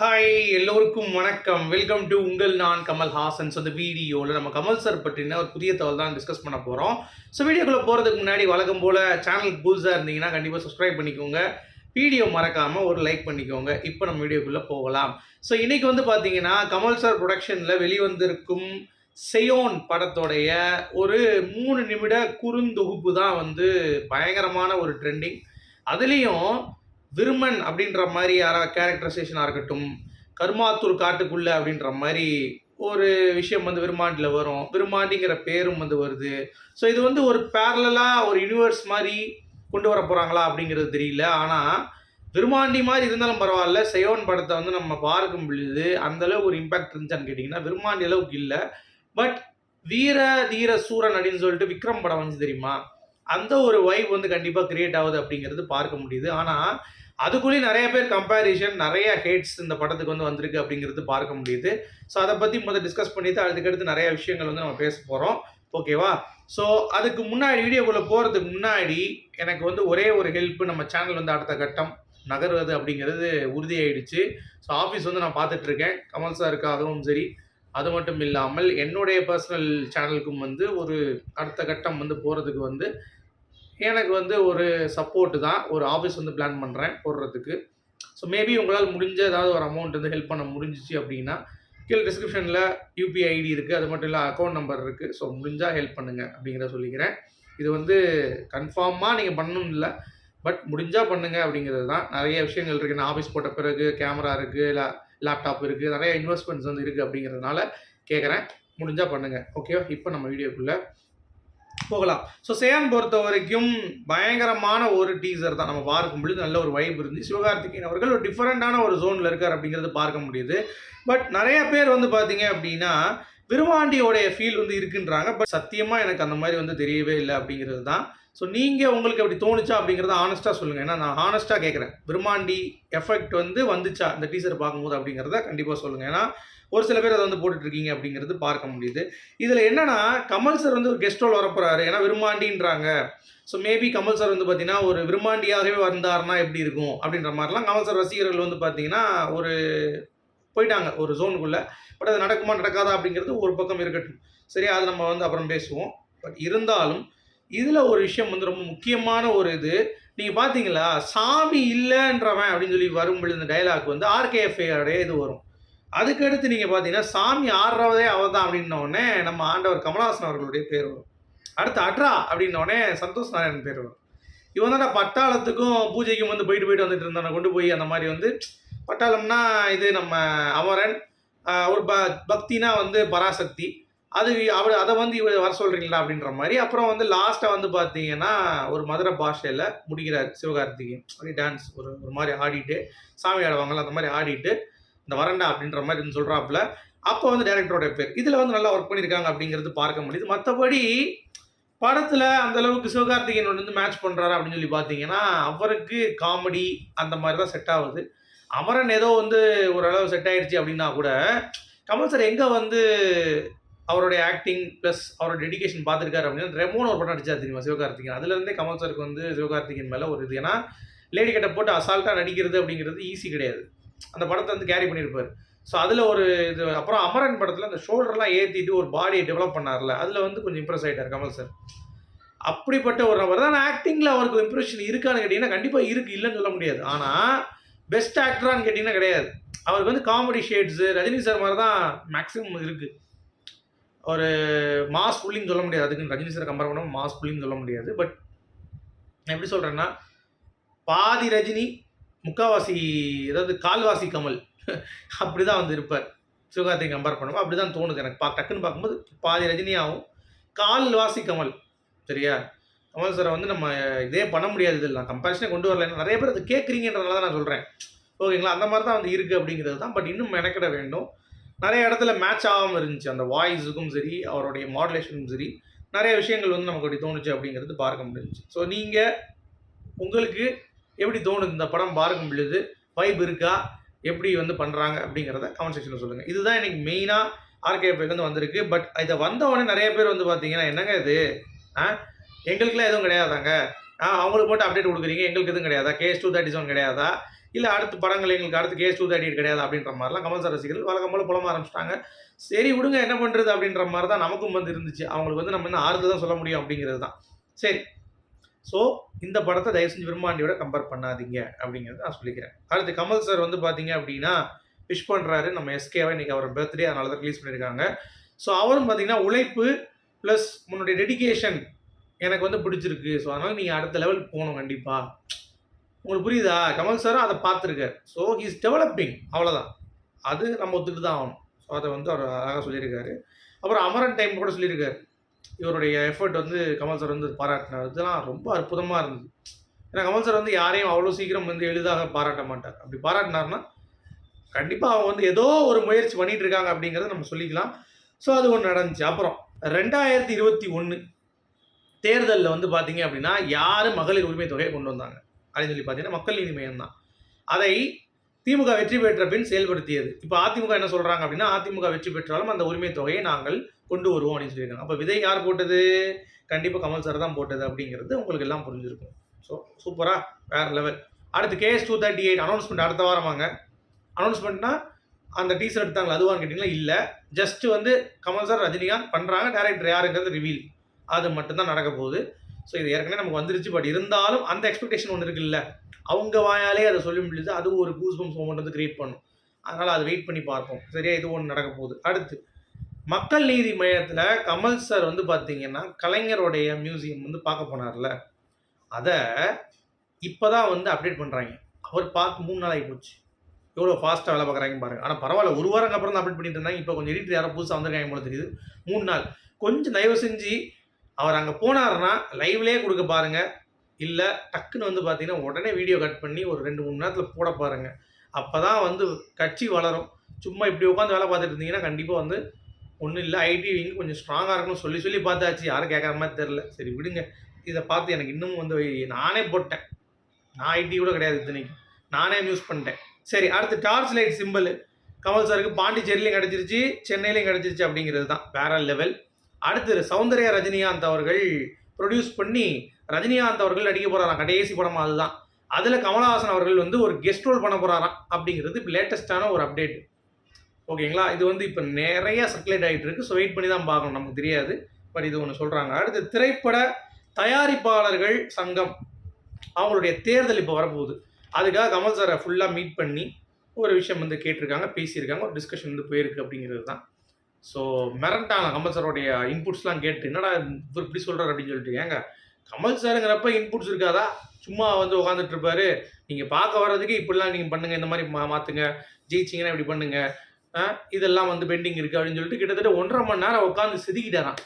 Hi எல்லோருக்கும் வணக்கம். Welcome to உங்கள் நான் கமல் ஹாசன். ஸோ இந்த வீடியோவில் நம்ம கமல் சார் பற்றின ஒரு புதிய தகவல் தான் டிஸ்கஸ் பண்ண போகிறோம் ஸோ வீடியோக்குள்ளே போகிறதுக்கு முன்னாடி வழக்கம் போல் சேனலுக்கு புதுசாக இருந்தீங்கன்னா கண்டிப்பாக சப்ஸ்கிரைப் பண்ணிக்கோங்க. வீடியோ மறக்காமல் ஒரு லைக் பண்ணிக்கோங்க. இப்போ நம்ம வீடியோக்குள்ளே போகலாம். ஸோ இன்றைக்கி வந்து பார்த்தீங்கன்னா கமல் சார் ப்ரொடக்ஷனில் வெளிவந்திருக்கும் செயோன் படத்தோடைய ஒரு மூணு நிமிட குறுந்தொகுப்பு தான் வந்து பயங்கரமான ஒரு ட்ரெண்டிங் அதுலேயும் விருமன் அப்படின்ற மாதிரி யாரா கேரக்டரைசேஷனாக இருக்கட்டும் கர்மாத்தூர் காட்டுக்குள்ளே அப்படின்ற மாதிரி ஒரு விஷயம் வந்து விருமாண்டியில் வரும். விருமாண்டிங்கிற பேரும் வந்து வருது. ஸோ இது வந்து ஒரு பேரலாக ஒரு யூனிவர்ஸ் மாதிரி கொண்டு வர போகிறாங்களா அப்படிங்கிறது தெரியல. ஆனால் விருமாண்டி மாதிரி இருந்தாலும் பரவாயில்ல. செயோன் படத்தை வந்து நம்ம பார்க்கும் பொழுது அந்த ஒரு இம்பாக்ட் இருந்துச்சான்னு கேட்டிங்கன்னா விருமாண்டி அளவுக்கு இல்லை. பட் வீர தீர சூரன் அப்படின்னு சொல்லிட்டு விக்ரம் படம் வந்து தெரியுமா? அந்த ஒரு வைப் வந்து கண்டிப்பாக கிரியேட் ஆகுது அப்படிங்கிறது பார்க்க முடியுது. ஆனால் அதுக்குள்ளேயும் நிறைய பேர் கம்பேரிஷன் நிறைய ஹேட்ஸ் இந்த படத்துக்கு வந்து வந்திருக்கு அப்படிங்கிறது பார்க்க முடியுது. ஸோ அதை பற்றி முதல் டிஸ்கஸ் பண்ணிட்டு அதுக்கடுத்து நிறைய விஷயங்கள் வந்து நம்ம பேச போகிறோம் ஓகேவா ஸோ அதுக்கு முன்னாடி வீடியோக்குள்ளே போகிறதுக்கு முன்னாடி எனக்கு வந்து ஒரே ஒரு ஹெல்ப் நம்ம சேனல் வந்து அடுத்த கட்டம் நகர்வது அப்படிங்கிறது உறுதியாயிடுச்சு. ஸோ ஆஃபீஸ் வந்து நான் பார்த்துட்ருக்கேன். கமல் சாருக்காகவும் சரி. அது மட்டும் இல்லாமல் என்னுடைய பர்சனல் சேனலுக்கும் வந்து ஒரு அடுத்த கட்டம் வந்து போகிறதுக்கு வந்து எனக்கு வந்து ஒரு சப்போர்ட்டு தான். ஒரு ஆஃபீஸ் வந்து பிளான் பண்ணுறேன் போடுறதுக்கு. ஸோ மேபி உங்களால் முடிஞ்ச ஏதாவது ஒரு அமௌண்ட் வந்து ஹெல்ப் பண்ண முடிஞ்சிச்சு அப்படின்னா கீழே டிஸ்கிரிப்ஷனில் யூபிஐ ஐடி இருக்குது அது மட்டும் இல்லை அக்கௌண்ட் நம்பர் இருக்குது ஸோ முடிஞ்சால் ஹெல்ப் பண்ணுங்கள் அப்படிங்கிறத சொல்லிக்கிறேன். இது வந்து கன்ஃபார்மாக நீங்கள் பண்ணணும் இல்லை. பட் முடிஞ்சால் பண்ணுங்கள் அப்படிங்கிறது தான். நிறைய விஷயங்கள் இருக்குது நான் ஆஃபீஸ் போட்ட பிறகு கேமரா இருக்குது இல்லை லேப்டாப் இருக்குது நிறைய இன்வெஸ்ட்மெண்ட்ஸ் வந்து இருக்குது அப்படிங்கிறதுனால கேட்குறேன் முடிஞ்சால் பண்ணுங்கள் ஓகேவா இப்போ நம்ம வீடியோக்குள்ளே போகலாம். ஸோ சேன் பொறுத்த வரைக்கும் பயங்கரமான ஒரு டீசர் தான் நம்ம பார்க்கும் பொழுது. நல்ல ஒரு வைப் இருந்து சிவகார்த்திகேயன் அவர்கள் ஒரு டிஃப்ரெண்ட்டான ஒரு ஜோனில் இருக்கார் அப்படிங்கிறது பார்க்க முடியுது. பட் நிறைய பேர் வந்து பார்த்தீங்க அப்படின்னா விருமாண்டியோடைய ஃபீல் வந்து இருக்குன்றாங்க. பட் சத்தியமாக எனக்கு அந்த மாதிரி வந்து தெரியவே இல்லை அப்படிங்கிறது தான். ஸோ நீங்கள் உங்களுக்கு அப்படி தோணுச்சா அப்படிங்கிறத ஆனஸ்ட்டாக சொல்லுங்கள் ஏன்னா நான் ஆனஸ்ட்டாக கேட்குறேன். விருமாண்டி எஃபெக்ட் வந்து வந்துச்சா? இந்த டீசர் பார்க்கும்போது அப்படிங்கிறத கண்டிப்பாக சொல்லுங்கள் ஏன்னா ஒரு சில பேர் அதை வந்து போட்டுட்ருக்கீங்க அப்படிங்கிறது பார்க்க முடியுது. இதில் என்னென்னா கமல் சார் வந்து ஒரு கெஸ்ட் ரோல் வரப்போகிறாரு ஏன்னா விரும்மாண்டின்றாங்க. ஸோ மேபி கமல் சார் வந்து பார்த்தீங்கன்னா ஒரு விரும்மாண்டியாகவே வந்தாருன்னா எப்படி இருக்கும்? அப்படின்ற மாதிரிலாம் கமல் சார் ரசிகர்கள் வந்து பார்த்தீங்கன்னா ஒரு போயிட்டாங்க ஒரு ஜோனுக்குள்ளே பட் அது நடக்குமா நடக்காதா அப்படிங்கிறது ஒரு பக்கம் இருக்கட்டும். சரி அது நம்ம வந்து அப்புறம் பேசுவோம். பட் இருந்தாலும் இதில் ஒரு விஷயம் வந்து ரொம்ப முக்கியமான ஒரு இது. நீங்கள் பார்த்தீங்களா சாமி இல்லைன்றவன் அப்படின்னு சொல்லி வரும்பொழுது இந்த டைலாக் வந்து ஆர்கேஎஃப்ஐயோடைய இது வரும். அதுக்கடுத்து நீங்கள் பார்த்தீங்கன்னா சாமி ஆடுறவதே அவள் தான் அப்படின்னோடனே நம்ம ஆண்டவர் கமலஹாசன் அவர்களுடைய பேர் வரும். அடுத்து அட்ரா அப்படின்னோடனே சந்தோஷ் நாராயணன் பேர் வரும். இவன் தான் பட்டாளத்துக்கும் பூஜைக்கும் வந்து போயிட்டு போயிட்டு வந்துட்டு இருந்தான கொண்டு போய் அந்த மாதிரி வந்து பட்டாளம்னா இது நம்ம அமரன் ஒரு ப பக்தினா வந்து பராசக்தி. அது அவர் அதை வந்து இவர் வர சொல்கிறீங்களா அப்படின்ற மாதிரி அப்புறம் வந்து லாஸ்ட்டாக வந்து பார்த்தீங்கன்னா ஒரு மதுரை பாஷையில் முடிக்கிறார் சிவகார்த்திகேயன். அப்படி டான்ஸ் ஒரு ஒரு மாதிரி ஆடிட்டு சாமி ஆடுவாங்கள்ல அந்த மாதிரி ஆடிட்டு இந்த வரண்டா அப்படின்ற மாதிரி சொல்கிறாப்புல அப்போ வந்து டேரக்டரோட பேர். இதில் வந்து நல்லா ஒர்க் பண்ணியிருக்காங்க அப்படிங்கிறது பார்க்க முடியுது. மற்றபடி படத்தில் அந்தளவுக்கு சிவகார்த்திகேயன் வந்து மேட்ச் பண்ணுறாரு அப்படின்னு சொல்லி பார்த்தீங்கன்னா அவருக்கு காமெடி அந்த மாதிரி தான் செட் ஆகுது. அமரன் ஏதோ வந்து ஓரளவு செட் ஆயிடுச்சு அப்படின்னா கூட கமல் சார் எங்கே வந்து அவருடைய ஆக்டிங் ப்ளஸ் அவரோட டெடிகேஷன் பார்த்துருக்காரு அப்படின்னா ரெமோன் ஒரு படம் நடிச்சா தெரியுமா சிவகார்த்திகேயன். அதுலேருந்தே கமல் சாருக்கு வந்து சிவகார்த்திகேயன் மேலே ஒரு இது. ஏன்னா லேடி கட்டை போட்டு அசால்ட்டாக நடிக்கிறது அப்படிங்கிறது ஈஸி கிடையாது. அந்த படத்தை வந்து கேரி பண்ணியிருப்பார். ஸோ அதில் ஒரு இது அப்புறம் அமரன் படத்தில் அந்த ஷோல்டர்லாம் ஏற்றிட்டு ஒரு பாடியை டெவலப் பண்ணார்ல அதில் வந்து கொஞ்சம் இம்ப்ரெஸ் ஆகிட்டார் கமல் சார் அப்படிப்பட்ட ஒரு நபர் தான். ஆக்டிங்கில் அவருக்கு இம்ப்ரெஷன் இருக்கான்னு கேட்டிங்கன்னா கண்டிப்பாக இருக்குது இல்லைன்னு சொல்ல முடியாது. ஆனால் பெஸ்ட் ஆக்டரான்னு கேட்டிங்கன்னா கிடையாது. அவருக்கு வந்து காமெடி ஷேட்ஸு ரஜினி சார் மாதிரி தான் மேக்ஸிமம் இருக்குது ஒரு மாஸ் ஃபுல்லின்னு சொல்ல முடியாது. அதுக்கு ரஜினி சார் கம்பேர் பண்ணாமல் மாஸ் ஃபுல்லின்னு சொல்ல முடியாது. பட் நான் எப்படி சொல்கிறேன்னா பாதி ரஜினி முக்காவாசி அதாவது கால்வாசி கமல் அப்படி தான் வந்து இருப்பார். சிவகார்த்திகை கம்பேர் பண்ணுவோம் அப்படி தான் தோணுது எனக்கு. பா டக்குன்னு பார்க்கும்போது பாதி ரஜினியாகவும் கால்வாசி கமல். சரியா? கமல் சாரை வந்து நம்ம இதே பண்ண முடியாது இதில் நான் கம்பேரிஷனே கொண்டு வரல. நிறைய பேர் அது கேட்குறீங்கன்றதுனால தான் நான் சொல்கிறேன் ஓகேங்களா? அந்த மாதிரி தான் வந்து இருக்குது அப்படிங்கிறது தான். பட் இன்னும் மெனக்கிட வேண்டும். நிறைய இடத்துல மேட்ச் ஆகாமல் இருந்துச்சு. அந்த வாய்ஸுக்கும் சரி அவருடைய மாடுலேஷனுக்கும் சரி நிறைய விஷயங்கள் வந்து நமக்கு அப்படி தோணுச்சு அப்படிங்கிறது பார்க்க முடிஞ்சு ஸோ நீங்கள் உங்களுக்கு எப்படி தோணுது? இந்த படம் பார்க்க முடியுது வைப் இருக்கா? எப்படி வந்து பண்ணுறாங்க அப்படிங்கிறத கமெண்ட் செக்ஷனில் சொல்லுங்கள் இதுதான் எனக்கு மெயினாக ஆர்கேபிலேருந்து வந்திருக்கு. பட் இதை வந்தவொடனே நிறைய பேர் வந்து பார்த்தீங்கன்னா என்னங்க இது? ஆ? எங்களுக்குலாம் எதுவும் கிடையாதாங்க? ஆ அவங்களுக்கு மட்டும் அப்டேட் கொடுக்குறீங்க எங்களுக்கு எதுவும் கிடையாதா? கேஸ் டூ தேர்ட்டி செவன் கிடையாதா? இல்லை அடுத்த படங்கள் எங்களுக்கு அடுத்து கேஸ் டூ தேர்ட்டி கிடையாது? அப்படின்ற மாதிரிலாம் கமல் சார் ரசிகர்கள் வழக்கம் போல புலம்ப ஆரம்பிச்சிட்டாங்க. சரி விடுங்க என்ன பண்ணுறது அப்படின்ற மாதிரி தான் நமக்கும் வந்து இருந்துச்சு. அவங்களுக்கு வந்து நம்ம என்ன ஆறுதல் தான் சொல்ல முடியும் அப்படிங்கிறது தான். சரி. ஸோ இந்த படத்தை தயவு செஞ்சு விரும்பாண்டியோட கம்பேர் பண்ணாதீங்க அப்படிங்கிறது நான் சொல்லிக்கிறேன். அடுத்து கமல் சார் வந்து பார்த்தீங்க அப்படின்னா விஷ் பண்ணுறாரு நம்ம எஸ்கேவை இன்னைக்கு அவர் பர்த்டே அதனால தான் ரிலீஸ் பண்ணியிருக்காங்க. ஸோ அவரும் பார்த்தீங்கன்னா உழைப்பு ப்ளஸ் உன்னுடைய டெடிகேஷன் எனக்கு வந்து பிடிச்சிருக்கு. ஸோ அதனால் நீங்கள் அடுத்த லெவலுக்கு போகணும் கண்டிப்பாக உங்களுக்கு புரியுதா? கமல் சாரும் அதை பார்த்துருக்கார். ஸோ ஹீஸ் டெவலப்பிங் அவ்வளோதான் அது நம்ம ஒத்துக்கிட்டு தான் ஆகணும். ஸோ அதை வந்து அவர் அழகாக சொல்லியிருக்காரு. அப்புறம் அமரன் டைம் கூட சொல்லியிருக்காரு. இவருடைய எஃபர்ட் வந்து கமல் சார் வந்து பாராட்டினார். இதெல்லாம் ரொம்ப அற்புதமாக இருந்தது. ஏன்னா கமல் சார் வந்து யாரையும் அவ்வளோ சீக்கிரம் வந்து எளிதாக பாராட்ட மாட்டார். அப்படி பாராட்டினார்னா கண்டிப்பாக அவங்க வந்து ஏதோ ஒரு முயற்சி பண்ணிட்டு இருக்காங்க அப்படிங்கிறத நம்ம சொல்லிக்கலாம். ஸோ அது ஒன்று நடந்துச்சு. அப்புறம் ரெண்டாயிரத்தி இருபத்தி ஒன்று தேர்தலில் வந்து பார்த்தீங்க அப்படின்னா யார் மகளிர் உரிமை தொகையை கொண்டு வந்தாங்க? அப்படின்னு சொல்லி பார்த்தீங்கன்னா மக்கள் நீதி மையம் தான். அதை திமுக வெற்றி பெற்ற பின் செயல்படுத்தியது. இப்போ அதிமுக என்ன சொல்கிறாங்க அப்படின்னா அதிமுக வெற்றி பெற்றாலும் அந்த உரிமை தொகையை நாங்கள் கொண்டு வருவோம் அப்படின்னு சொல்லியிருக்காங்க. அப்போ விதை யார் போட்டது? கண்டிப்பாக கமல் சார் தான் போட்டது அப்படிங்கிறது உங்களுக்கு எல்லாம் புரிஞ்சிருக்கும். ஸோ சூப்பராக வேறு லெவல் அடுத்து KS two thirty eight announcement அடுத்த வாரமாங்க அனௌன்ஸ்மெண்ட்னா அந்த டீசர் எடுத்தாங்களா அதுவான்னு கேட்டிங்கன்னா இல்லை ஜஸ்ட் வந்து கமல் சார் ரஜினிகாந்த் பண்ணுறாங்க டேரக்டர் யாருங்கிறது ரிவீல் அது மட்டும்தான் நடக்க போகுது. ஸோ இது ஏற்கனவே நமக்கு வந்துருச்சு. பட் இருந்தாலும் அந்த எக்ஸ்பெக்டேஷன் ஒன்று இருக்குல்ல. அவங்க வாயாலே அதை சொல்லி முடியுது அது ஒரு கூஸ்பம்ஸ் மூமெண்ட் வந்து கிரியேட் பண்ணும். அதனால் அதை வெயிட் பண்ணி பார்ப்போம். சரியா? இது ஒன்று நடக்க போகுது. அடுத்து மக்கள் நீதி மையத்தில் கமல் சார் வந்து பார்த்தீங்கன்னா கலைஞருடைய மியூசியம் வந்து பார்க்க போனார்ல. அதை இப்போ தான் வந்து அப்டேட் பண்ணுறாங்க அவர் பார்த்து மூணு நாள் ஆகி போச்சு எவ்வளோ ஃபாஸ்ட்டாக வேலை பார்க்குறாங்க பாருங்க. ஆனால் பரவாயில்ல. ஒரு வாரம் அப்புறம் தான் அப்டேட் பண்ணிட்டு இருந்தாங்க. இப்போ கொஞ்சம் எடிட்டர் யாரோ புதுசாக வந்திருக்காங்க போல தெரியுது. மூணு நாள். கொஞ்சம் தயவு செஞ்சு அவர் அங்கே போனாருன்னா லைவ்லேயே கொடுக்க பாருங்க. இல்லை டக்குன்னு வந்து பார்த்தீங்கன்னா உடனே வீடியோ கட் பண்ணி ஒரு ரெண்டு மூணு நேரத்தில் போட பாருங்கள் அப்போ தான் வந்து கட்சி வளரும். சும்மா இப்படி உட்காந்து வேலை பார்த்துட்டு இருந்தீங்கன்னா கண்டிப்பாக வந்து ஒன்றும் இல்லை ஐடி விங் கொஞ்சம் ஸ்ட்ராங்காக இருக்கணும் சொல்லி சொல்லி பார்த்தாச்சு. யாரும் கேட்குற மாதிரி தெரில சரி விடுங்க. இதை பார்த்து எனக்கு இன்னும் வந்து நானே போட்டேன். நான் ஐடி கூட கிடையாது இத்தனைக்கு நானே யூஸ் பண்ணிட்டேன். சரி அடுத்து டார்ச் லைட் சிம்பிள் கமல் சாருக்கு பாண்டிச்சேரிலையும் கிடச்சிருச்சு சென்னையிலையும் கிடச்சிருச்சு அப்படிங்கிறது தான். வேற லெவல் அடுத்து சௌந்தர்யா ரஜினிகாந்த் அவர்கள் ப்ரொடியூஸ் பண்ணி ரஜினிகாந்த் அவர்கள் நடிக்க போகிறாராம் கடைசி படம் அதுதான். அதில் கமலஹாசன் அவர்கள் வந்து ஒரு கெஸ்ட் ரோல் பண்ண போகிறாராம் அப்படிங்கிறது இப்போ லேட்டஸ்ட்டான ஒரு அப்டேட் ஓகேங்களா? இது வந்து இப்போ நிறைய சர்க்குலேட் ஆகிட்டு இருக்கு. ஸோ வெயிட் பண்ணி தான் பார்க்கணும். நமக்கு தெரியாது. பட் இது ஒன்று சொல்கிறாங்க அடுத்து திரைப்பட தயாரிப்பாளர்கள் சங்கம் அவங்களுடைய தேர்தல் இப்போ வரப்போகுது. அதுக்காக கமல் சாரை ஃபுல்லாக மீட் பண்ணி ஒரு விஷயம் வந்து கேட்டிருக்காங்க பேசியிருக்காங்க. ஒரு டிஸ்கஷன் வந்து போயிருக்கு அப்படிங்கிறது தான். ஸோ மிரண்டாங்க கமல் சாரோடைய இன்புட்ஸ்லாம் கேட்டு என்னடா இவர் இப்படி சொல்கிறார் அப்படின்னு சொல்லிட்டு ஏங்க கமல் சாருங்கிறப்ப இன்புட்ஸ் இருக்காதா? சும்மா வந்து உட்காந்துட்டு இருப்பாரு. நீங்கள் பார்க்க வர்றதுக்கு இப்படிலாம் நீங்கள் பண்ணுங்கள் இந்த மாதிரி மா மாற்றுங்க ஜெயிச்சிங்கன்னா இப்படி பண்ணுங்க. இதெல்லாம் வந்து பெண்டிங் இருக்குது அப்படின்னு சொல்லிட்டு கிட்டத்தட்ட ஒன்றரை மணி நேரம் உட்காந்து செதுக்கிட்டாரான்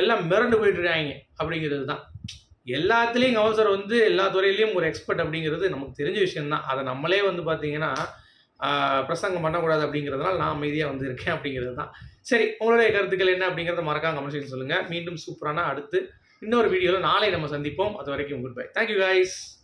எல்லாம் மிரண்டு போயிட்டு இருக்காங்க அப்படிங்கிறது தான். எல்லாத்துலேயும் கமல் சார் வந்து எல்லா துறையிலையும் ஒரு எக்ஸ்பர்ட் அப்படிங்கிறது நமக்கு தெரிஞ்ச விஷயம்தான். அதை நம்மளே வந்து பார்த்தீங்கன்னா பிரசங்கம் பண்ணக்கூடாது அப்படிங்கிறதுனால நான் அமைதியாக வந்து இருக்கேன் அப்படிங்கிறது தான் சரி உங்களுடைய கருத்துக்கள் என்ன அப்படிங்கிறத மறக்காம கமெண்ட் சொல்லுங்கள் மீண்டும் சூப்பரான அடுத்து இன்னொரு வீடியோவில் நாளை நம்ம சந்திப்போம். அது வரைக்கும் குட் பை தேங்க்யூ guys.